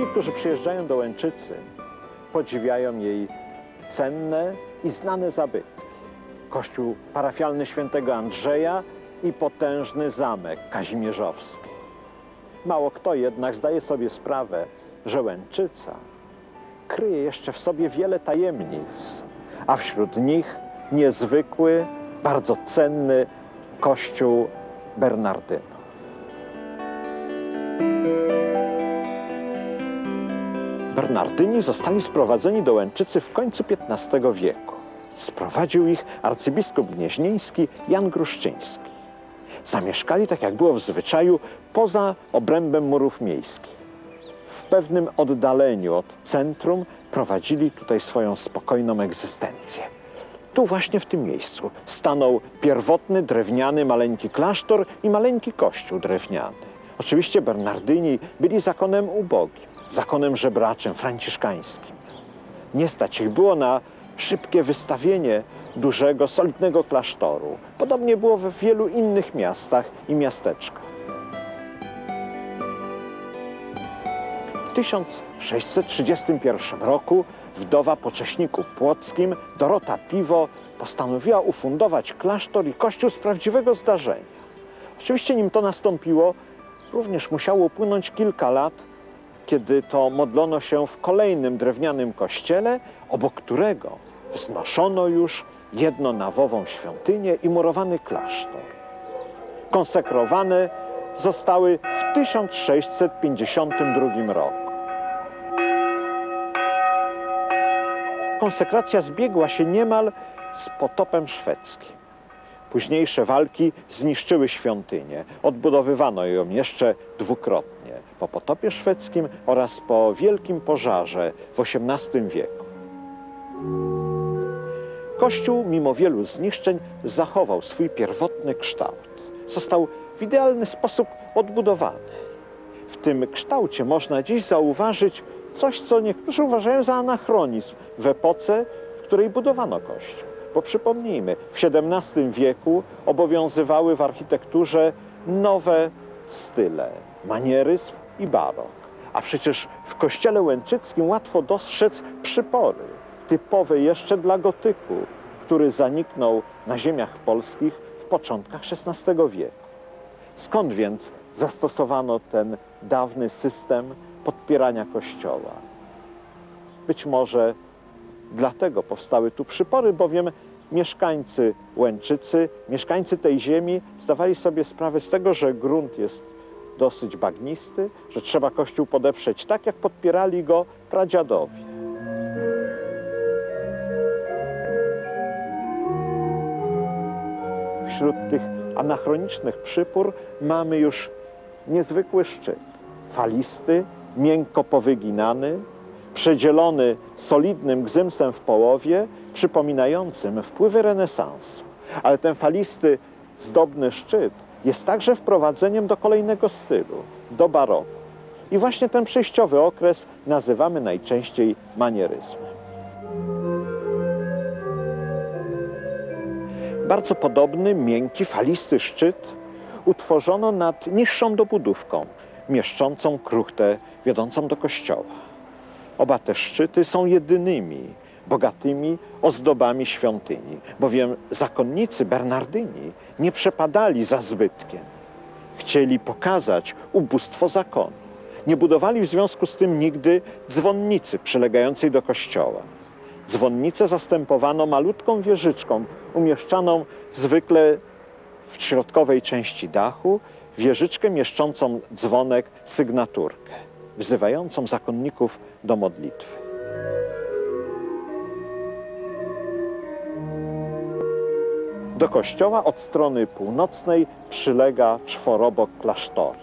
Ci, którzy przyjeżdżają do Łęczycy, podziwiają jej cenne i znane zabytki. Kościół parafialny świętego Andrzeja i potężny zamek kazimierzowski. Mało kto jednak zdaje sobie sprawę, że Łęczyca kryje jeszcze w sobie wiele tajemnic, a wśród nich niezwykły, bardzo cenny kościół Bernardynów. Bernardyni zostali sprowadzeni do Łęczycy w końcu XV wieku. Sprowadził ich arcybiskup gnieźnieński Jan Gruszczyński. Zamieszkali, tak jak było w zwyczaju, poza obrębem murów miejskich. W pewnym oddaleniu od centrum prowadzili tutaj swoją spokojną egzystencję. Tu właśnie w tym miejscu stanął pierwotny drewniany maleńki klasztor i maleńki kościół drewniany. Oczywiście Bernardyni byli zakonem ubogim, zakonem żebraczym, franciszkańskim. Nie stać ich było na szybkie wystawienie dużego, solidnego klasztoru. Podobnie było w wielu innych miastach i miasteczkach. W 1631 roku wdowa po Cześniku Płockim Dorota Piwo postanowiła ufundować klasztor i kościół z prawdziwego zdarzenia. Oczywiście nim to nastąpiło, również musiało upłynąć kilka lat, kiedy to modlono się w kolejnym drewnianym kościele, obok którego wznoszono już jednonawową świątynię i murowany klasztor. Konsekrowane zostały w 1652 roku. Konsekracja zbiegła się niemal z potopem szwedzkim. Późniejsze walki zniszczyły świątynię. Odbudowywano ją jeszcze dwukrotnie po potopie szwedzkim oraz po wielkim pożarze w XVIII wieku. Kościół, mimo wielu zniszczeń, zachował swój pierwotny kształt. Został w idealny sposób odbudowany. W tym kształcie można dziś zauważyć coś, co niektórzy uważają za anachronizm w epoce, w której budowano kościół. Bo przypomnijmy, w XVII wieku obowiązywały w architekturze nowe style, manieryzm i barok. A przecież w kościele łęczyckim łatwo dostrzec przypory, typowe jeszcze dla gotyku, który zaniknął na ziemiach polskich w początkach XVI wieku. Skąd więc zastosowano ten dawny system podpierania kościoła? Być może dlatego powstały tu przypory, bowiem mieszkańcy Łęczycy, mieszkańcy tej ziemi zdawali sobie sprawę z tego, że grunt jest dosyć bagnisty, że trzeba kościół podeprzeć tak, jak podpierali go pradziadowie. Wśród tych anachronicznych przypór mamy już niezwykły szczyt. Falisty, miękko powyginany, przedzielony solidnym gzymsem w połowie, przypominającym wpływy renesansu. Ale ten falisty, zdobny szczyt jest także wprowadzeniem do kolejnego stylu, do baroku. I właśnie ten przejściowy okres nazywamy najczęściej manieryzmem. Bardzo podobny, miękki, falisty szczyt utworzono nad niższą dobudówką, mieszczącą kruchtę wiodącą do kościoła. Oba te szczyty są jedynymi bogatymi ozdobami świątyni, bowiem zakonnicy Bernardyni nie przepadali za zbytkiem. Chcieli pokazać ubóstwo zakonu. Nie budowali w związku z tym nigdy dzwonnicy przylegającej do kościoła. Dzwonnicę zastępowano malutką wieżyczką umieszczaną zwykle w środkowej części dachu, wieżyczkę mieszczącą dzwonek sygnaturkę, wzywającą zakonników do modlitwy. Do kościoła od strony północnej przylega czworobok klasztorny.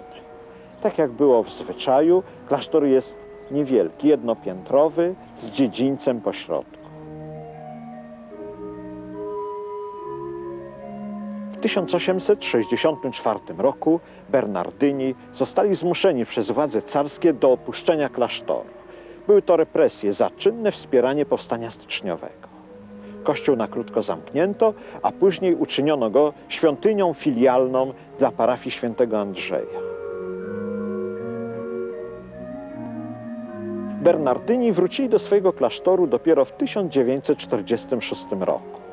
Tak jak było w zwyczaju, klasztor jest niewielki, jednopiętrowy, z dziedzińcem pośrodku. W 1864 roku Bernardyni zostali zmuszeni przez władze carskie do opuszczenia klasztoru. Były to represje za czynne wspieranie powstania styczniowego. Kościół na krótko zamknięto, a później uczyniono go świątynią filialną dla parafii świętego Andrzeja. Bernardyni wrócili do swojego klasztoru dopiero w 1946 roku.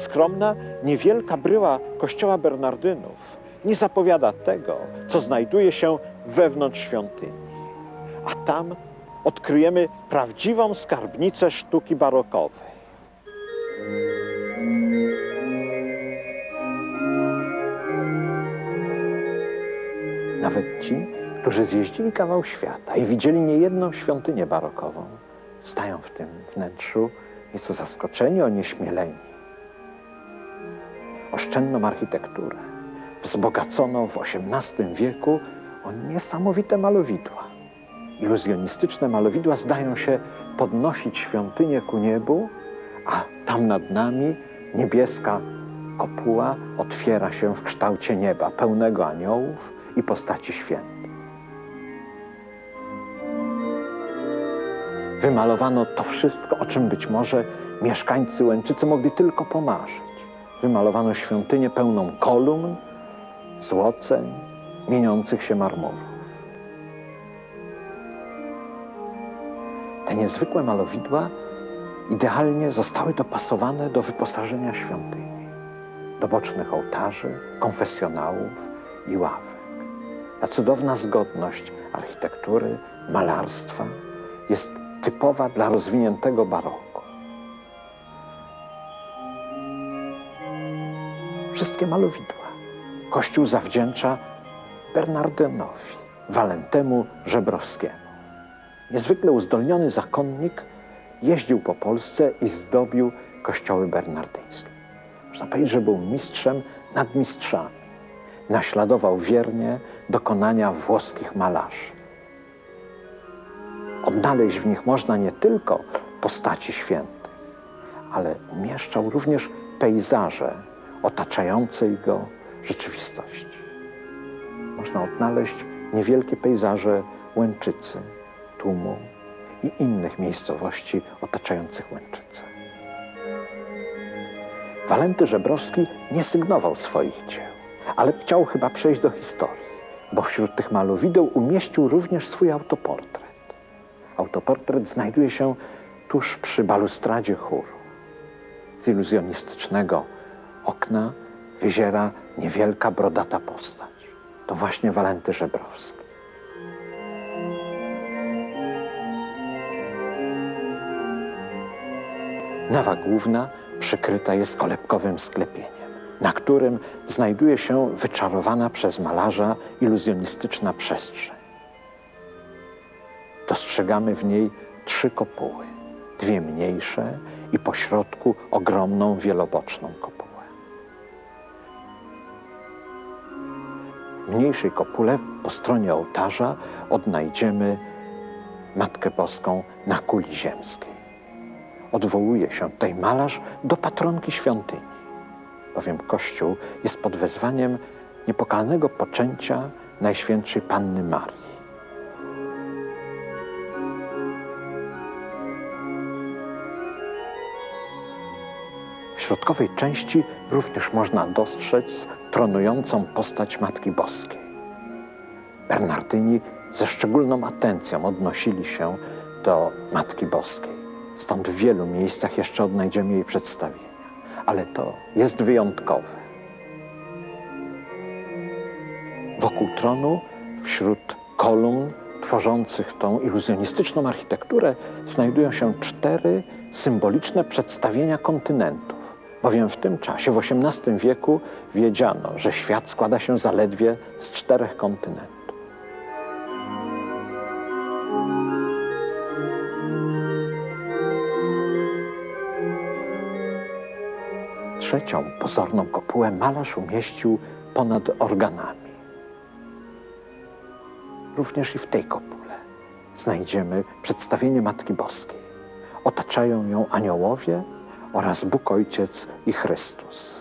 Skromna, niewielka bryła kościoła Bernardynów nie zapowiada tego, co znajduje się wewnątrz świątyni. A tam odkryjemy prawdziwą skarbnicę sztuki barokowej. Nawet ci, którzy zjeździli kawał świata i widzieli niejedną świątynię barokową, stają w tym wnętrzu nieco zaskoczeni, onieśmieleni. Oszczędną architekturę wzbogacono w XVIII wieku o niesamowite malowidła. Iluzjonistyczne malowidła zdają się podnosić świątynię ku niebu, a tam nad nami niebieska kopuła otwiera się w kształcie nieba, pełnego aniołów i postaci świętych. Wymalowano to wszystko, o czym być może mieszkańcy Łęczycy mogli tylko pomarzyć. Wymalowano świątynię pełną kolumn, złoceń, mieniących się marmurów. Te niezwykłe malowidła idealnie zostały dopasowane do wyposażenia świątyni, do bocznych ołtarzy, konfesjonałów i ławek. Ta cudowna zgodność architektury, malarstwa jest typowa dla rozwiniętego baroku. Wszystkie malowidła Kościół zawdzięcza Bernardynowi, Walentemu Żebrowskiemu. Niezwykle uzdolniony zakonnik jeździł po Polsce i zdobił kościoły bernardyńskie. Można powiedzieć, że był mistrzem nad mistrzami. Naśladował wiernie dokonania włoskich malarzy. Odnaleźć w nich można nie tylko postaci świętych, ale umieszczał również pejzaże otaczającej go rzeczywistości. Można odnaleźć niewielkie pejzaże Łęczycy, Tłumu i innych miejscowości otaczających Łęczycę. Walenty Żebrowski nie sygnował swoich dzieł, ale chciał chyba przejść do historii, bo wśród tych malowideł umieścił również swój autoportret. Autoportret znajduje się tuż przy balustradzie chóru. Z iluzjonistycznego okna wyziera niewielka, brodata postać. To właśnie Walenty Żebrowski. Nawa główna przykryta jest kolebkowym sklepieniem, na którym znajduje się wyczarowana przez malarza iluzjonistyczna przestrzeń. Dostrzegamy w niej trzy kopuły, dwie mniejsze i po środku ogromną wieloboczną kopułę. Mniejszej kopule po stronie ołtarza odnajdziemy Matkę Boską na kuli ziemskiej. Odwołuje się tutaj malarz do patronki świątyni, bowiem Kościół jest pod wezwaniem niepokalnego poczęcia Najświętszej Panny Marii. W środkowej części również można dostrzec tronującą postać Matki Boskiej. Bernardyni ze szczególną atencją odnosili się do Matki Boskiej. Stąd w wielu miejscach jeszcze odnajdziemy jej przedstawienia. Ale to jest wyjątkowe. Wokół tronu, wśród kolumn tworzących tą iluzjonistyczną architekturę, znajdują się cztery symboliczne przedstawienia kontynentów. Bowiem w tym czasie, w XVIII wieku, wiedziano, że świat składa się zaledwie z czterech kontynentów. Trzecią pozorną kopułę malarz umieścił ponad organami. Również i w tej kopule znajdziemy przedstawienie Matki Boskiej. Otaczają ją aniołowie oraz Bóg Ojciec i Chrystus.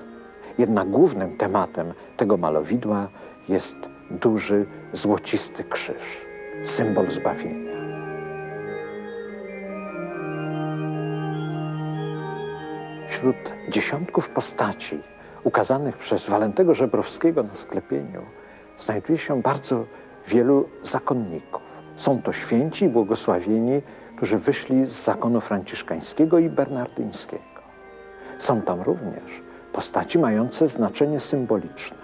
Jednak głównym tematem tego malowidła jest duży, złocisty krzyż, symbol zbawienia. Wśród dziesiątków postaci ukazanych przez Walentego Żebrowskiego na sklepieniu znajduje się bardzo wielu zakonników. Są to święci i błogosławieni, którzy wyszli z zakonu franciszkańskiego i bernardyńskiego. Są tam również postaci mające znaczenie symboliczne,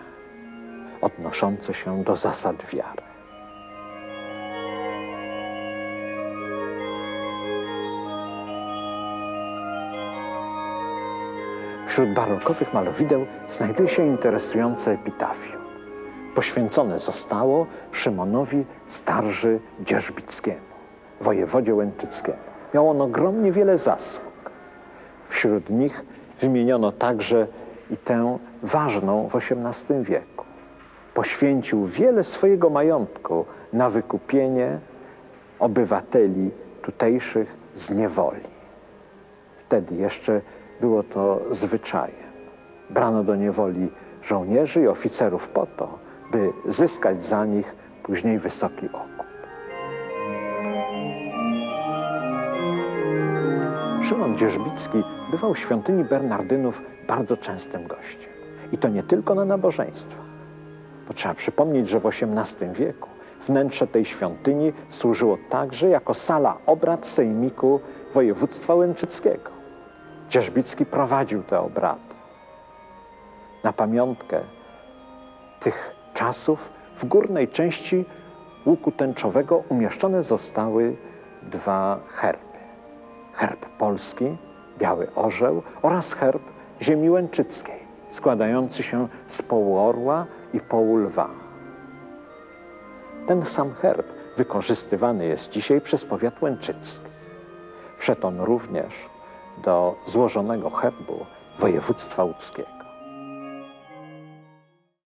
odnoszące się do zasad wiary. Wśród barokowych malowideł znajduje się interesujące epitafium. Poświęcone zostało Szymonowi Starży Dzierżbickiemu, wojewodzie łęczyckiemu. Miał on ogromnie wiele zasług. Wśród nich wymieniono także i tę ważną w XVIII wieku. Poświęcił wiele swojego majątku na wykupienie obywateli tutejszych z niewoli. Wtedy jeszcze było to zwyczajem. Brano do niewoli żołnierzy i oficerów po to, by zyskać za nich później wysoki okup. Szymon Dzierżbicki bywał w świątyni Bernardynów bardzo częstym gościem. I to nie tylko na nabożeństwa. Bo trzeba przypomnieć, że w XVIII wieku wnętrze tej świątyni służyło także jako sala obrad sejmiku województwa łęczyckiego. Dzierżbicki prowadził te obrady. Na pamiątkę tych czasów w górnej części łuku tęczowego umieszczone zostały dwa herby. Polski, biały orzeł oraz herb ziemi łęczyckiej, składający się z połu i połu lwa. Ten sam herb wykorzystywany jest dzisiaj przez powiat łęczycki. Wszedł on również do złożonego herbu województwa łódzkiego.